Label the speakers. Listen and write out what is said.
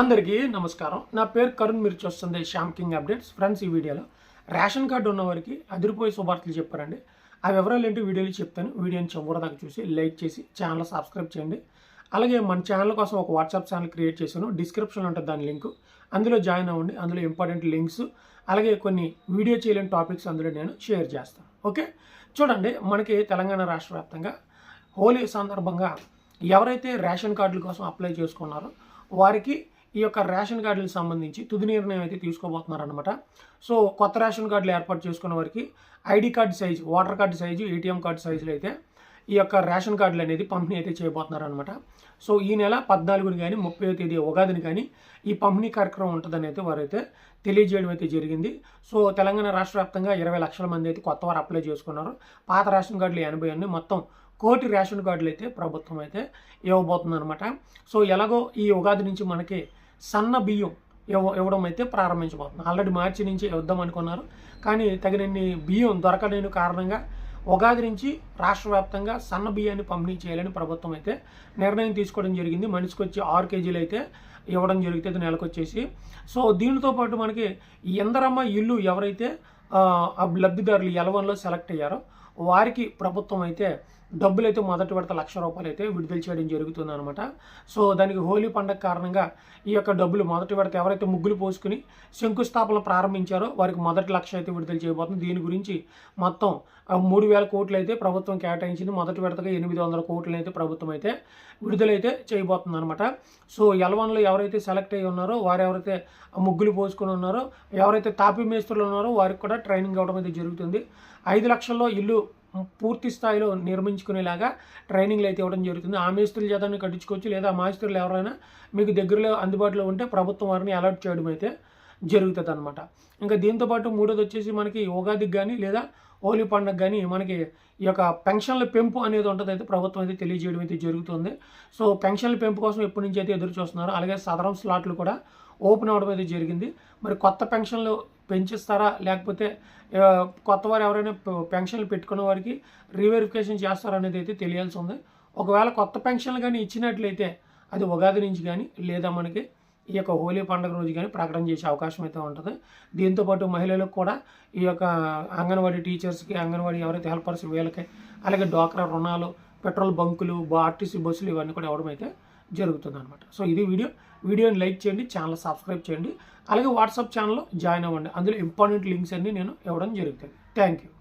Speaker 1: అందరికీ నమస్కారం. నా పేరు కరుణ్ మీరు చూస్తుంది శ్యామ్ కింగ్ అప్డేట్స్. ఫ్రెండ్స్ ఈ వీడియోలో రేషన్ కార్డు ఉన్నవారికి అదిరిపోయే శుభార్తలు చెప్పారండి. ఆ వివరాలు ఏంటి వీడియోలో చెప్తాను. వీడియోని చివరిదాకా చూసి లైక్ చేసి ఛానల్ సబ్స్క్రైబ్ చేయండి. అలాగే మన ఛానల్ కోసం ఒక వాట్సాప్ ఛానల్ క్రియేట్ చేశాను. డిస్క్రిప్షన్లో ఉంటుంది దాని లింక్. అందులో జాయిన్ అవ్వండి. అందులో ఇంపార్టెంట్ లింక్స్ అలాగే కొన్ని వీడియో చేయలేని టాపిక్స్ అందులో నేను షేర్ చేస్తాను. ఓకే? చూడండి మనకి తెలంగాణ రాష్ట్ర వ్యాప్తంగా హోలీ సందర్భంగా ఎవరైతే రేషన్ కార్డుల కోసం అప్లై చేసుకున్నారో వారికి ఈ యొక్క రేషన్ కార్డులకు సంబంధించి తుది నిర్ణయం అయితే తీసుకోబోతున్నారనమాట సో కొత్త రేషన్ కార్డులు ఏర్పాటు చేసుకున్న వారికి ID card size voter card size ATM card సైజులు అయితే ఈ యొక్క రేషన్ కార్డులు అనేది పంపిణీ అయితే చేయబోతున్నారనమాట సో ఈ నెల పద్నాలుగుని కానీ ముప్పై తేదీ ఉగాదిని కానీ ఈ పంపిణీ కార్యక్రమం ఉంటుందని అయితే వారైతే తెలియజేయడం అయితే జరిగింది. సో తెలంగాణ రాష్ట్ర వ్యాప్తంగా ఇరవై లక్షల మంది అయితే కొత్త వారు అప్లై చేసుకున్నారు. పాత రేషన్ కార్డులు ఎనభై అన్ని మొత్తం కోటి రేషన్ కార్డులు అయితే ప్రభుత్వం అయితే ఇవ్వబోతుంది అనమాట సో ఎలాగో ఈ ఉగాది నుంచి మనకి సన్న బియ్యం ఇవ్వ ఇవ్వడం అయితే ప్రారంభించబోతుంది ఆల్రెడీ మార్చి నుంచి ఇద్దాం అనుకున్నారు. కానీ తగినన్ని బియ్యం దొరకలేని కారణంగా ఉగాది నుంచి రాష్ట్ర వ్యాప్తంగా సన్న బియ్యాన్ని పంపిణీ చేయాలని ప్రభుత్వం అయితే నిర్ణయం తీసుకోవడం జరిగింది. మనిషికి వచ్చి ఆరు కేజీలు అయితే ఇవ్వడం జరుగుతుంది నెలకు వచ్చేసి. సో దీనితో పాటు మనకి ఎందరమ్మ ఇల్లు ఎవరైతే ఆ లబ్ధిదారులు ఎలవన్లో సెలెక్ట్ అయ్యారో వారికి ప్రభుత్వం అయితే డబ్బులు అయితే మొదటి విడత లక్ష రూపాయలు అయితే విడుదల చేయడం జరుగుతుంది అనమాట సో దానికి హోలీ పండగ కారణంగా ఈ యొక్క డబ్బులు మొదటి విడత ఎవరైతే ముగ్గులు పోసుకుని శంకుస్థాపన ప్రారంభించారో వారికి మొదటి లక్ష అయితే విడుదల చేయబోతుంది. దీని గురించి మొత్తం ఆ, మూడు వేల కోట్లు అయితే ప్రభుత్వం కేటాయించింది. మొదటి విడతగా ఎనిమిది వందల కోట్లు అయితే ప్రభుత్వం అయితే విడుదలైతే చేయబోతుంది అనమాట సో ఎలవన్లో ఎవరైతే సెలెక్ట్ అయ్యి ఉన్నారో వారు ఎవరైతే ఆ ముగ్గులు పోసుకుని ఉన్నారో ఎవరైతే తాపీ మేస్త్రులు ఉన్నారో వారికి కూడా ట్రైనింగ్ ఇవ్వడం అయితే జరుగుతుంది. ఐదు లక్షల్లో ఇల్లు పూర్తి స్థాయిలో నిర్మించుకునేలాగా ట్రైనింగ్లు అయితే ఇవ్వడం జరుగుతుంది. ఆ మేస్త్రుల చేతనే కట్టించుకోవచ్చు లేదా ఆ ఎవరైనా మీకు దగ్గరలో అందుబాటులో ఉంటే ప్రభుత్వం వారిని అలర్ట్ చేయడం అయితే జరుగుతుంది అనమాట ఇంకా దీంతోపాటు మూడోది వచ్చేసి మనకి ఉగాదికి కానీ లేదా హోలీ పండుగ కానీ మనకి ఈ యొక్క పెన్షన్ల పెంపు అనేది ఉంటుంది అయితే ప్రభుత్వం అయితే తెలియజేయడం అయితే జరుగుతుంది. సో పెన్షన్ల పెంపు కోసం ఎప్పటి నుంచి అయితే ఎదురు చూస్తున్నారు అలాగే సదరం స్లాట్లు కూడా ఓపెన్ అవ్వడం అయితే జరిగింది. మరి కొత్త పెన్షన్లు పెంచిస్తారా? లేకపోతే కొత్త వారు ఎవరైనా పెన్షన్లు పెట్టుకున్న వారికి రీవెరిఫికేషన్ చేస్తారా అనేది అయితే తెలియాల్సి ఉంది. ఒకవేళ కొత్త పెన్షన్లు కానీ ఇచ్చినట్లయితే అది ఉగాది నుంచి కానీ లేదా మనకి ఈ యొక్క హోలీ పండుగ రోజు కానీ ప్రకటన చేసే అవకాశం అయితే ఉంటుంది. దీంతోపాటు మహిళలకు కూడా ఈ యొక్క అంగన్వాడీ టీచర్స్కి అంగన్వాడీ ఎవరైతే హెల్పర్స్ వీళ్ళకి అలాగే డ్వాక్రా రుణాలు పెట్రోల్ బంకులు ఆర్టీసీ బస్సులు ఇవన్నీ కూడా ఇవ్వడం అయితే జరుగుతుంది అనమాట సో ఇది వీడియో. వీడియోని లైక్ చేయండి ఛానల్ సబ్స్క్రైబ్ చేయండి. అలాగే వాట్సాప్ ఛానల్లో జాయిన్ అవ్వండి. అందులో ఇంపార్టెంట్ లింక్స్ అన్నీ నేను ఇవ్వడం జరుగుతుంది. Thank you.